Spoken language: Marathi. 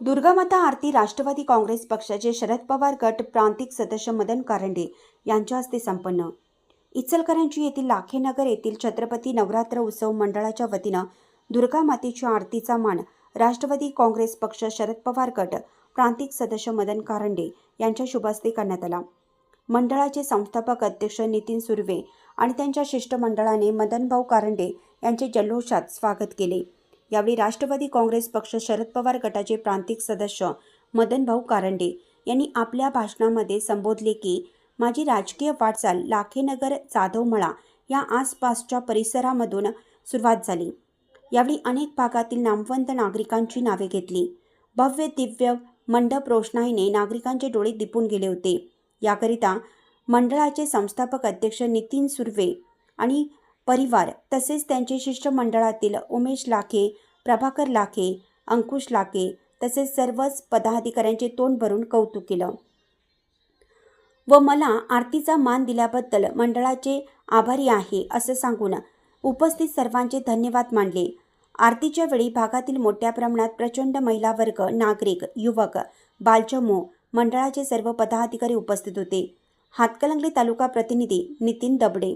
दुर्गामाता आरती राष्ट्रवादी काँग्रेस पक्षाचे शरद पवार गट प्रांतिक सदस्य मदन कारंडे यांच्या हस्ते संपन्न. इचलकरंजी येथील लाखेनगर येथील छत्रपती नवरात्र उत्सव मंडळाच्या वतीनं दुर्गा मातेच्या आरतीचा मान राष्ट्रवादी काँग्रेस पक्ष शरद पवार गट प्रांतिक सदस्य मदन कारंडे यांच्या शुभहस्ते करण्यात आला. मंडळाचे संस्थापक अध्यक्ष नितीन सुर्वे आणि त्यांच्या शिष्टमंडळाने मदनभाऊ कारंडे यांचे जल्लोषात स्वागत केले. यावेळी राष्ट्रवादी काँग्रेस पक्ष शरद पवार गटाचे प्रांतिक सदस्य मदनभाऊ कारंडे यांनी आपल्या भाषणामध्ये संबोधले की माझी राजकीय वाटचाल लाखेनगर जाधवमळा या आसपासच्या परिसरामधून सुरुवात झाली. यावेळी अनेक भागातील नामवंत नागरिकांची नावे घेतली. भव्य दिव्य मंडप रोषणाईने नागरिकांचे डोळे दिपून गेले होते. याकरिता मंडळाचे संस्थापक अध्यक्ष नितीन सुर्वे आणि परिवार तसेच त्यांचे शिष्टमंडळातील उमेश लाखे प्रभाकर लाखे अंकुश लाखे तसेच सर्वच पदाधिकाऱ्यांचे तोंड भरून कौतुक केलं. व मला आरतीचा मान दिल्याबद्दल मंडळाचे आभारी आहे असं सांगून उपस्थित सर्वांचे धन्यवाद मानले. आरतीच्या वेळी भागातील मोठ्या प्रमाणात प्रचंड महिला वर्ग नागरिक युवक बालचमू मंडळाचे सर्व पदाधिकारी उपस्थित होते. हातकलंगले तालुका प्रतिनिधी नितीन दबडे